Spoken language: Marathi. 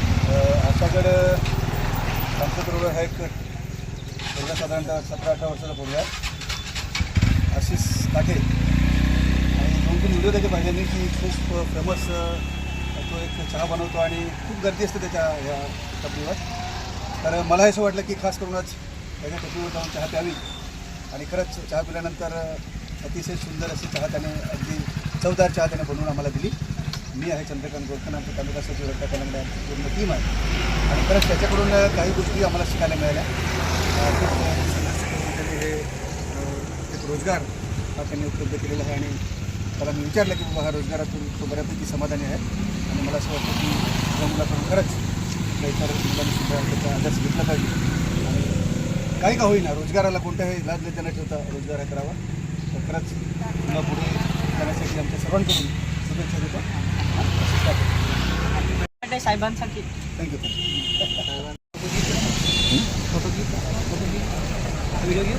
आमच्याकडं संसद रोड हा एक मुलगा साधारणतः सतरा अठरा वर्षाचा मुलगा आहे. आशिष काटे आणि दोन तीन व्हिडिओ त्याचे पाहिजे मी की खूप फेमस तो एक चहा बनवतो आणि खूप गर्दी असते त्याच्या ह्या टपरीवर तर मला असं वाटलं की खास करूनच त्याच्या टपरीवर जाऊन चहा प्यावी. आणि खरंच चहा पिल्यानंतर अतिशय सुंदर अशी चहा त्याने अगदी चवदार चहा त्याने बनवून आम्हाला दिली. मी आहे चंद्रकांत गोरखन आमच्या तालुका सचिव रत्ता पूर्ण टीम आहे. आणि खरंच त्याच्याकडून काही गोष्टी आम्हाला शिकायला मिळाल्या. हे एक रोजगार हा त्यांनी उपलब्ध केलेला आहे आणि त्याला मी विचारलं की बाबा हा रोजगारातून तो बऱ्यापैकी समाधानी आहे. आणि मला असं वाटतं की या मुलाकडून खरंच आपल्या इतर मुलांनी सुद्धा त्याचा आदर्श घेतला पाहिजे. आणि काही का होईना रोजगाराला कोणत्याही लाज न न ठेवता रोजगार करावा. तर खरंच तुला पुढे जाण्यासाठी आमच्या सर्वांकडून शुभेच्छा देतो. साहेबांसाठी. थँक्यू फोटो घेऊ फोटो घेऊ व्हिडिओ घेऊ